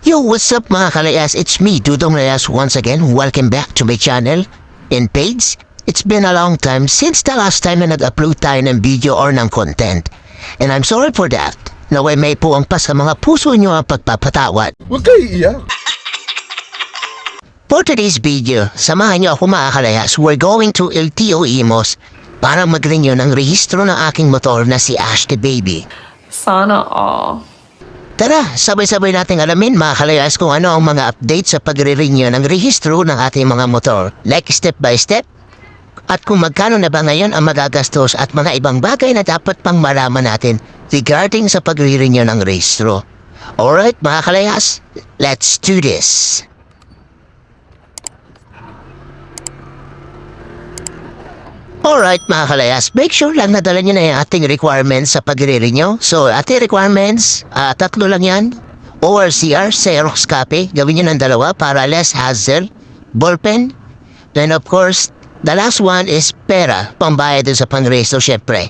Yo, what's up mga kalayas? It's me, Dudong Layas once again. Welcome back to my channel and page. It's been a long time since the last time na nag-upload tayo ng video or ng content. And I'm sorry for that. Naway may puwang pa sa mga puso nyo ang pagpapatawad. Huwag kayo iiyak. For today's video, samahan niyo ako mga kalayas. We're going to LTO Imos para mag-renew ng rehistro ng aking motor na si Ashley Baby. Sana all. Tara, sabay-sabay nating alamin mga kalayas kung ano ang mga update sa pagre-renew ng rehistro ng ating mga motor. Like step by step. At kung magkano na ba ngayon ang magagastos at mga ibang bagay na dapat pang malaman natin regarding sa pagre-renew ng rehistro. Alright mga kalayas, let's do this. Alright mga kalayas, make sure lang nadala nyo na yung ating requirements sa pagre-renew. So, ating requirements, ah, tatlo lang yan. ORCR, Xerox copy, gawin nyo ng dalawa para less hassle. Ballpen. Then of course, the last one is pera, pambayad sa pang-resto syempre.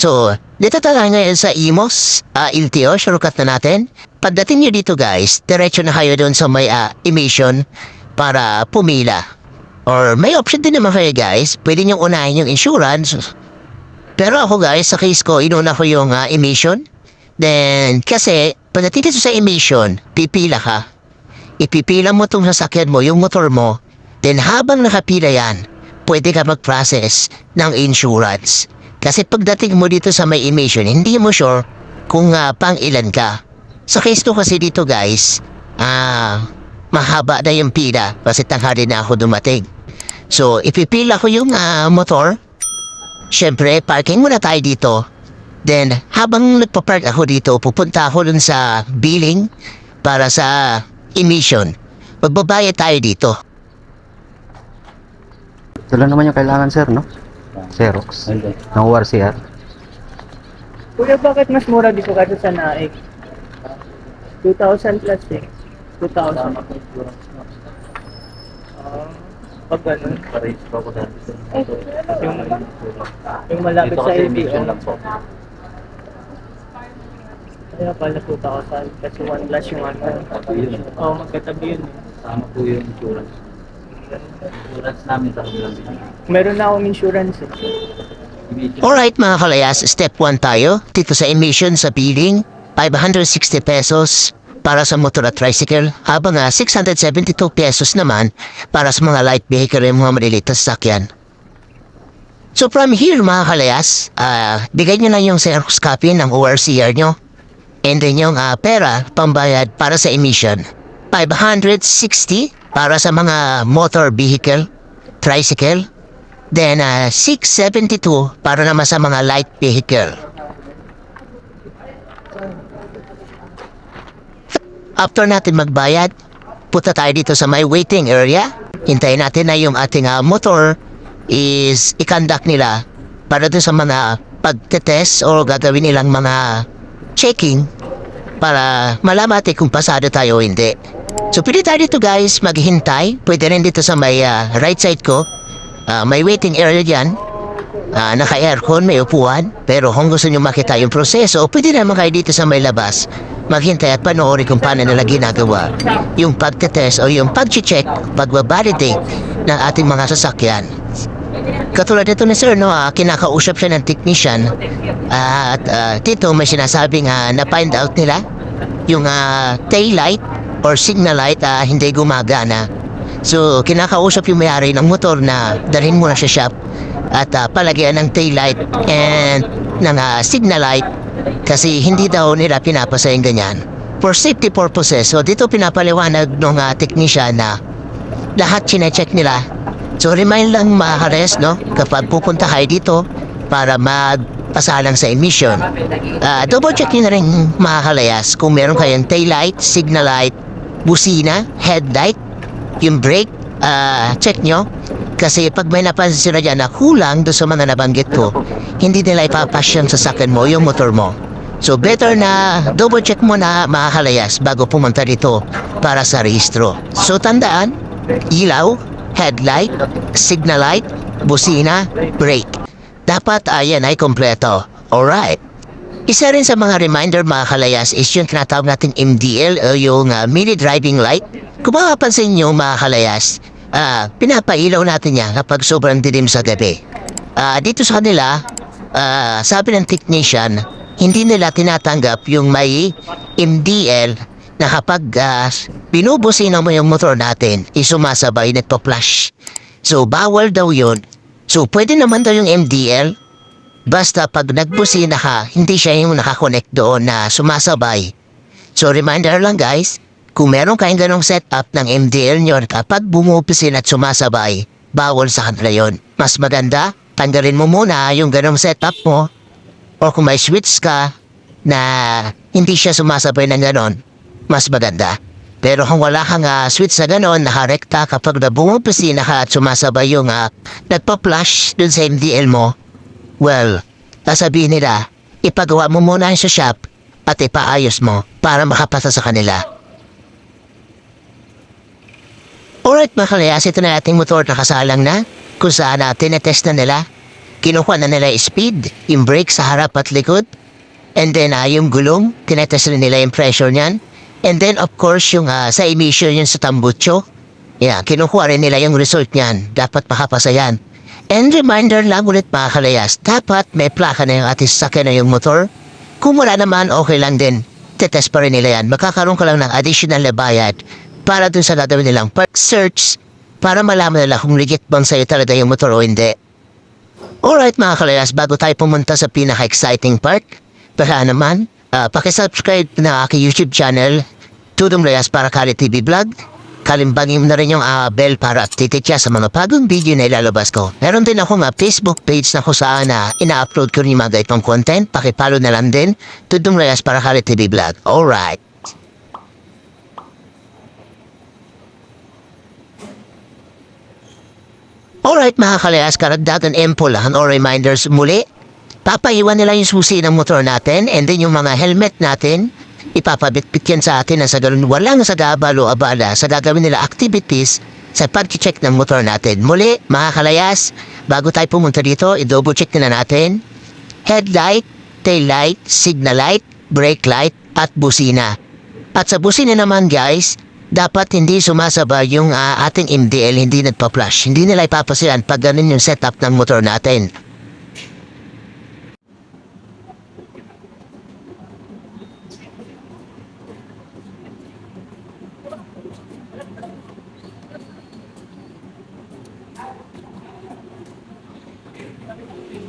So, dito tayo ngayon sa IMOS, ah, LTO, shortcut na natin. Pagdating nyo dito guys, diretso na kayo dun sa may ah, emission para pumila. Or may option din naman kayo guys, pwede nyo unahin yung insurance. Pero ako guys, sa case ko, inuna ko yung ah, emission. Then, kasi, dito sa emission, pipila ka. Ipipila mo itong sasakyan mo, yung motor mo. Then, habang nakapila yan, pwede ka mag-process ng insurance. Kasi pagdating mo dito sa may emission, hindi mo sure kung ah, pang ilan ka. Sa case ko kasi dito guys, ah, mahaba na yung pila kasi tanghali na ako dumating. So, ipipila ko yung ah, motor. Siyempre, parking muna tayo dito. Then, habang nagpa-park ako dito, pupunta ako dun sa billing para sa emission. Magbabayad tayo dito. Ito lang naman yung kailangan sir, no? Xerox. Ng ORCR. Kuya, bakit mas mura dito kasi sa Naik? 2,000 plus eh. 2,000. Ah, pag ganun. Yung, yung malapit sa LBO. Kaya pala 2,000 kasi 1 plus yung ano. Oo, oh, magkatabi yun eh. Tama po yung insurance. Insurance namin sa kabilang. Meron na akong insurance eh. Alright mga kalayas, step 1 tayo. Dito sa emission sa billing, 560 pesos para sa motor at tricycle, habang ah, 672 pesos naman para sa mga light vehicle yung mga maliliit na sasakyan. So from here mga kalayas, ah, bigay nyo lang yung Xerox copy ng ORCR nyo. And then yung ah, pera, pambayad para sa emission. 560 para sa mga motor vehicle, tricycle, Then, uh, 672 para naman sa mga light vehicle. After natin magbayad, punta tayo dito sa may waiting area. Hintayin natin na yung ating ah, motor is i-conduct nila para doon sa mga pagtetest o gagawin nilang mga checking para malaman natin kung pasado tayo o hindi. So, pwede tayo dito guys maghintay. Pwede rin dito sa may ah, right side ko. Ah, may waiting area dyan. Ah, naka-aircon, may upuan. Pero kung gusto nyo makita yung proseso, pwede naman kayo dito sa may labas. Maghintay at panoorin kung paano nila ginagawa yung pagtetest o yung pag-check, pag-validate ng ating mga sasakyan. Katulad nito ni Sir, no, ah, kinakausap siya ng technician Ah, at ah, dito may sinasabing ah, na-find out nila yung ah, tail light or signal light ah, hindi gumagana. So, kinakausap yung may-ari ng motor na dalhin mo na sa shop at uh, palagyan ng tail light and ng ah, signal light kasi hindi daw nila pinapasa yung ganyan. For safety purposes, so dito pinapaliwanag ng uh, technician na lahat chinecheck nila. So, remind lang mga kares, no? Kapag pupunta kayo dito para magpasalang sa emission. Ah, double check nyo na rin mga kalayas kung meron kayong tail light, signal light, busina, headlight, yung brake, ah, check nyo. Kasi pag may napansin sila dyan na kulang doon sa mga nabanggit ko, hindi nila ipapasyon sa sakin mo yung motor mo. So better na double check mo na mga kalayas bago pumunta dito para sa rehistro. So tandaan, ilaw, headlight, signal light, busina, brake. Dapat ayan ay kompleto. Alright. Isa rin sa mga reminder mga kalayas is yung tinatawag nating MDL o yung uh, mini driving light. Kung makapansin nyo mga kalayas, ah, pinapailaw natin yan kapag sobrang dilim sa gabi. Ah, dito sa kanila, ah, sabi ng technician, hindi nila tinatanggap yung may MDL na kapag uh, binubusina mo yung motor natin, isumasabay nagpa-flash. So, bawal daw yun. So, pwede naman daw yung MDL, Basta pag nagbusina ka, hindi siya yung nakakonect doon na sumasabay. So reminder lang guys, kung meron kayong ganong setup ng MDL nyo kapag bumupisin at sumasabay, bawal sa kanila yun. Mas maganda, tanggalin mo muna yung ganong setup mo. O kung may switch ka na hindi siya sumasabay ng ganon, mas maganda. Pero kung wala kang ah, switch na ganon, nakarekta kapag na bumupisina ka at sumasabay yung uh, nagpa-flash dun sa MDL mo, Well, sasabihin nila, ipagawa mo muna sa shop at ipaayos mo para makapasa sa kanila. Alright mga kalayas, ito na ating motor na kasalang na kung saan natin na-test na nila. Kinuha na nila speed, yung brake sa harap at likod. And then ah, yung gulong, tinetest rin nila yung pressure niyan. And then of course yung ah, sa emission yun sa tambucho. Yeah, kinukuha rin nila yung result niyan. Dapat makapasa yan. And reminder lang ulit mga kalayas, dapat may plaka na yung ating sasakyan na yung motor. Kung wala naman, okay lang din. Tetest pa rin nila yan. Makakaroon ka lang ng additional na bayad para dun sa gagawin nilang park search para malaman nila kung legit bang sa'yo talaga yung motor o hindi. Alright mga kalayas, bago tayo pumunta sa pinaka-exciting part, baka naman, uh, pakisubscribe na aking YouTube channel, Tudong Reyes para Kali TV Vlog. Kalimbangin na rin yung ah, bell para updated siya sa mga bagong video na ilalabas ko. Meron din ako nga Facebook page na kung saan na ina-upload ko yung mga itong content. Pakipalo na lang din. Tudong Reyes para Kali TV Vlog. Alright. Alright mga kalayas, karagdagan empolahan or reminders muli. Papaiwan nila yung susi ng motor natin and then yung mga helmet natin, ipapabitbit yan sa atin na sa ganun walang sagabal o abala sa gagawin nila activities sa pag-check ng motor natin. Muli, mga kalayas, bago tayo pumunta dito, i-double check na natin. Headlight, tail light, signal light, brake light, at busina. At sa busina naman guys, dapat hindi sumasabay yung ah, ating MDL, hindi nagpa-flash. Hindi nila ipapasiyan pag ganun yung setup ng motor natin.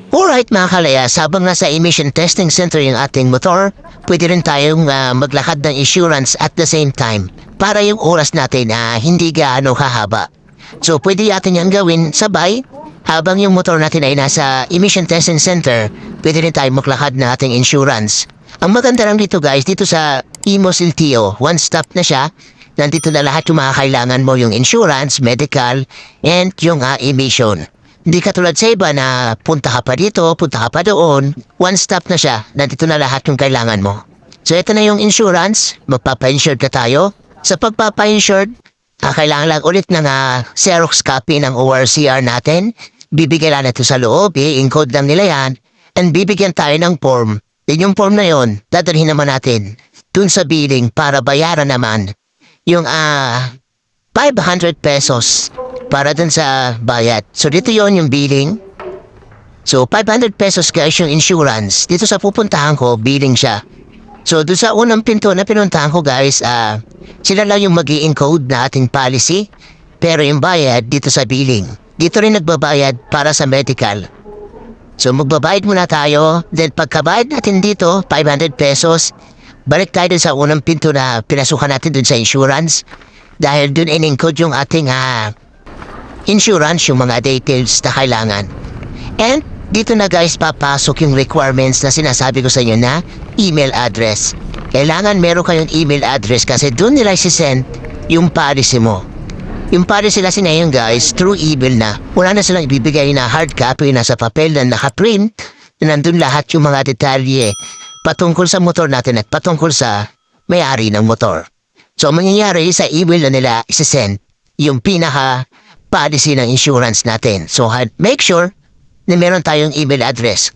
Alright mga kalayas, habang nasa emission testing center yung ating motor, pwede rin tayong ah, maglakad ng insurance at the same time para yung oras natin na hindi gaano kahaba. So pwede natin yung gawin sabay habang yung motor natin ay nasa emission testing center, pwede rin tayong maglakad ng ating insurance. Ang maganda lang dito guys, dito sa Imos Iltio, one stop na siya. Nandito na lahat yung mga kailangan mo, yung insurance, medical, and yung ah, emission. Hindi katulad sa iba na punta ka pa dito, punta ka pa doon. One stop na siya. Nandito na lahat yung kailangan mo. So ito na yung insurance. Magpapa-insured ka tayo. Sa pagpapa-insured, ah, kailangan lang ulit ng ah, Xerox copy ng ORCR natin. Bibigyan lang ito sa loob, i-encode lang nila yan. And bibigyan tayo ng form. Yun yung form na yon, dadalhin naman natin dun sa billing para bayaran naman yung ah 500 pesos para dun sa bayad. So dito yon yung billing. So 500 pesos guys yung insurance. Dito sa pupuntahan ko, billing siya. So doon sa unang pinto na pinuntahan ko guys, ah sila lang yung mag encode na ating policy. Pero yung bayad dito sa billing. Dito rin nagbabayad para sa medical. So magbabayad muna tayo. Then pagkabayad natin dito, 500 pesos. Balik tayo dun sa unang pinto na pinasukan natin dun sa insurance. Dahil dun in-encode yung ating ah, insurance, yung mga details na kailangan. And dito na guys papasok yung requirements na sinasabi ko sa inyo na email address. Kailangan meron kayong email address kasi doon nila sisend yung policy mo. Yung policy kasi na yun guys, through email na. Wala na silang ibibigay na hard copy na sa papel na nakaprint na nandun lahat yung mga detalye patungkol sa motor natin at patungkol sa may-ari ng motor. So, ang mangyayari sa email na nila isasend yung pinaka policy ng insurance natin. So, make sure na meron tayong email address.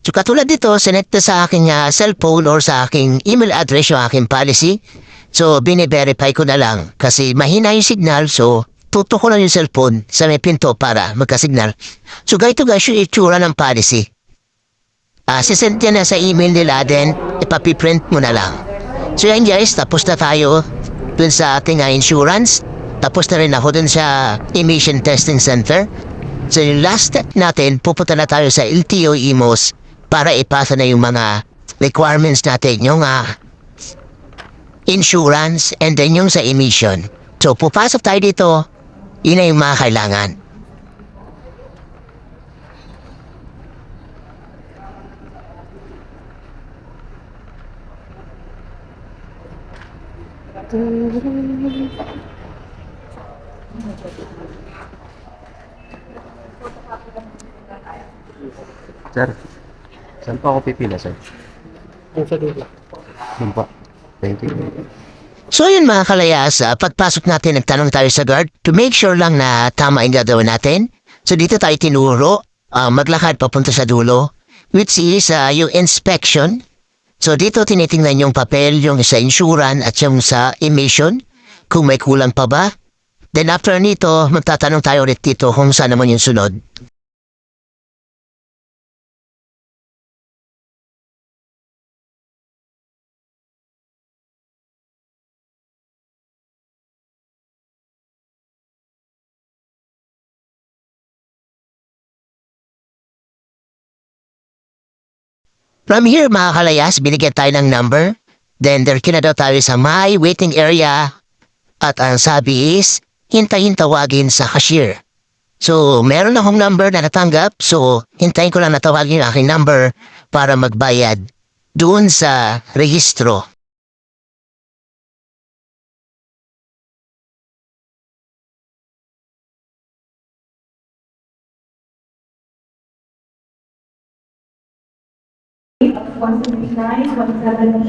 So katulad dito, sinekta sa aking ah, cellphone or sa aking email address yung aking policy. So bine-verify ko na lang kasi mahina yung signal so tutok ko lang yung cellphone sa may pinto para magka-signal. So ganito guys yung itsura ng policy. Ah, sisend yan na sa email nila then ipapiprint mo na lang. So yan guys, tapos na tayo dun sa ating ah, insurance. Tapos na rin ako dun sa emission testing center. So yung last step natin, pupunta na tayo sa LTO IMOS para ipasa na yung mga requirements natin, yung ah, insurance and then yung sa emission. So pupasok tayo dito, yun na yung mga kailangan. Sir, saan pa ako pipila, sir? Yung sa dulo. Yun pa. Thank you. So yun mga kalayas, ah, pagpasok natin nagtanong tayo sa guard to make sure lang na tama yung gagawin natin. So dito tayo tinuro, ah, maglakad papunta sa dulo, which is ah, yung inspection. So dito tinitingnan yung papel, yung sa insurance at yung sa emission, kung may kulang pa ba. Then after nito, magtatanong tayo ulit dito kung saan naman yung sunod. From here, mga kalayas, binigyan tayo ng number. Then, dirkin na daw tayo sa my waiting area. At ang sabi is, hintayin tawagin sa cashier. So, meron akong number na natanggap. So, hintayin ko lang na tawagin yung aking number para magbayad doon sa rehistro.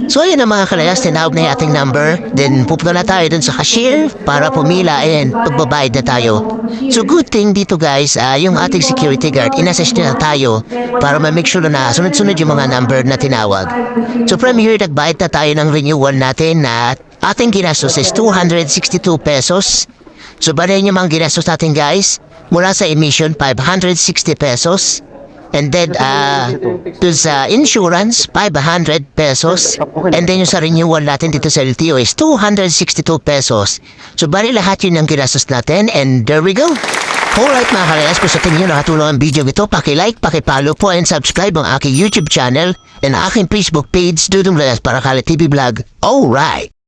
So ayun ang mga kalayas, tinawag na yung ating number. Then pupunta na tayo dun sa cashier para pumila and pagbabayad na tayo. So good thing dito guys, ah, yung ating security guard, inassess na tayo para ma-make sure na sunod-sunod yung mga number na tinawag. So from here, nagbayad na tayo ng renewal natin na ating ginastos is 262 pesos. So bali yung mga ginastos natin guys, mula sa emission 560 pesos. And then, uh, dun sa insurance, 500 pesos. And then yung sa renewal natin dito sa LTO is 262 pesos. So, bali lahat yun ang ginastos natin. And there we go. Alright mga kalayas, kung sa tingin nyo nakatulong ang video ito, paki-like, paki-follow po and subscribe ang aking YouTube channel and aking Facebook page, Dudong Reyes para Kali TV Vlog. Alright!